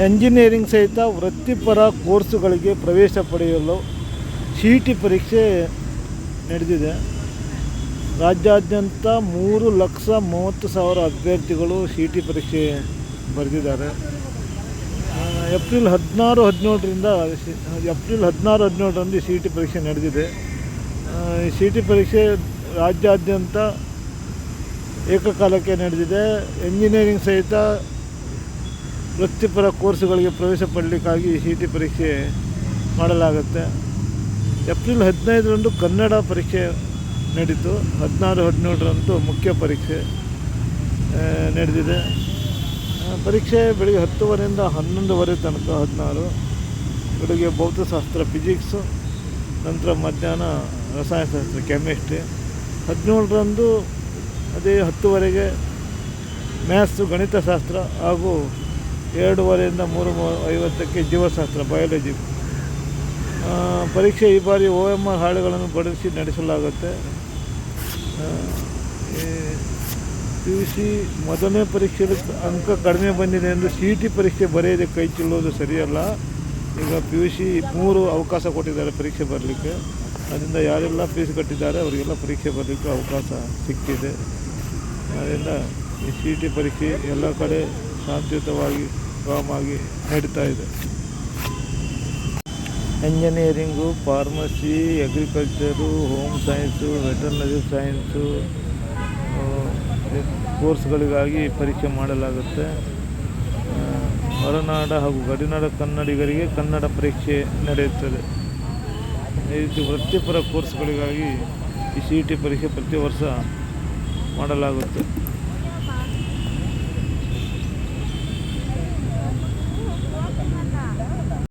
Engineering ಸಹಿತ ವೃತ್ತಿಪರ ಕೋರ್ಸುಗಳಿಗೆ ಪ್ರವೇಶ ಪಡೆಯಲು ಸಿ ಟಿ ಪರೀಕ್ಷೆ ನಡೆದಿದೆ. ರಾಜ್ಯಾದ್ಯಂತ ಮೂರು ಲಕ್ಷ ಮೂವತ್ತು ಸಾವಿರ ಅಭ್ಯರ್ಥಿಗಳು ಸಿ ಟಿ ಪರೀಕ್ಷೆ ಬರೆದಿದ್ದಾರೆ. ಏಪ್ರಿಲ್ ಹದಿನಾರು, ಹದಿನೇಳರಿಂದ, ಏಪ್ರಿಲ್ ಹದಿನಾರು, ಹದಿನೇಳರಂದು ಸಿ ಟಿ ಪರೀಕ್ಷೆ ನಡೆದಿದೆ. ಸಿ ಟಿ ಪರೀಕ್ಷೆ ರಾಜ್ಯಾದ್ಯಂತ ಏಕಕಾಲಕ್ಕೆ ನಡೆದಿದೆ. ಎಂಜಿನಿಯರಿಂಗ್ ಸಹಿತ ವೃತ್ತಿಪರ ಕೋರ್ಸುಗಳಿಗೆ ಪ್ರವೇಶ ಪಡಲಿಕ್ಕಾಗಿ ಸಿ ಪರೀಕ್ಷೆ ಮಾಡಲಾಗುತ್ತೆ. ಏಪ್ರಿಲ್ ಹದಿನೈದರಂದು ಕನ್ನಡ ಪರೀಕ್ಷೆ ನಡೀತು. ಹದಿನಾರು, ಹದಿನೇಳರಂದು ಮುಖ್ಯ ಪರೀಕ್ಷೆ ನಡೆದಿದೆ. ಪರೀಕ್ಷೆ ಬೆಳಿಗ್ಗೆ ಹತ್ತುವರೆಯಿಂದ ಹನ್ನೊಂದುವರೆ ತನಕ, ಹದಿನಾರು. ಬೆಳಿಗ್ಗೆ ಭೌತಶಾಸ್ತ್ರ, ಫಿಸಿಕ್ಸು, ನಂತರ ಮಧ್ಯಾಹ್ನ ರಸಾಯನಶಾಸ್ತ್ರ, ಕೆಮಿಸ್ಟ್ರಿ. ಹದಿನೇಳರಂದು ಅದೇ ಹತ್ತುವರೆಗೆ ಮ್ಯಾಥ್ಸು, ಗಣಿತಶಾಸ್ತ್ರ ಹಾಗೂ ಎರಡೂವರೆಯಿಂದ ಮೂರು ಐವತ್ತಕ್ಕೆ ಜೀವಶಾಸ್ತ್ರ ಬಯಾಲಜಿ ಪರೀಕ್ಷೆ ಈ ಬಾರಿ ಒ ಎಂ ಆರ್ ಹಾಡುಗಳನ್ನು ಬಳಸಿ ನಡೆಸಲಾಗುತ್ತೆ. ಪಿ ಯು ಸಿ ಮೊದಲನೇ ಪರೀಕ್ಷೆಯಲ್ಲಿ ಅಂಕ ಕಡಿಮೆ ಬಂದಿದೆ ಎಂದು ಸಿ ಟಿ ಪರೀಕ್ಷೆ ಬರೆಯದೆ ಕೈ ಚೆಲ್ಲೋದು ಸರಿಯಲ್ಲ. ಈಗ ಪಿ ಯು ಸಿ ಮೂರು ಅವಕಾಶ ಕೊಟ್ಟಿದ್ದಾರೆ ಪರೀಕ್ಷೆ ಬರಲಿಕ್ಕೆ. ಅದರಿಂದ ಯಾರೆಲ್ಲ ಫೀಸ್ ಕಟ್ಟಿದ್ದಾರೆ ಅವರಿಗೆಲ್ಲ ಪರೀಕ್ಷೆ ಬರಲಿಕ್ಕೆ ಅವಕಾಶ ಸಿಕ್ಕಿದೆ. ಅದರಿಂದ ಈ ಸಿ ಟಿ ಪರೀಕ್ಷೆ ಎಲ್ಲ ಕಡೆ ಶಾಂತಿಯುತವಾಗಿ ಕಾಮಾಗಿ ನಡೀತಾ ಇದೆ. Engineering, pharmacy, agriculture, home science, veterinary science ಕೋರ್ಸ್ಗಳಿಗಾಗಿ ಪರೀಕ್ಷೆ ಮಾಡಲಾಗುತ್ತೆ. ಹೊರನಾಡ ಹಾಗೂ ಗಡಿನಾಡ ಕನ್ನಡಿಗರಿಗೆ ಕನ್ನಡ ಪರೀಕ್ಷೆ ನಡೆಯುತ್ತದೆ. ಈ ರೀತಿ ವೃತ್ತಿಪರ ಕೋರ್ಸ್ಗಳಿಗಾಗಿ ಈ ಸಿ ಇ ಟಿ ಪರೀಕ್ಷೆ ಪ್ರತಿ ವರ್ಷ ಮಾಡಲಾಗುತ್ತೆ.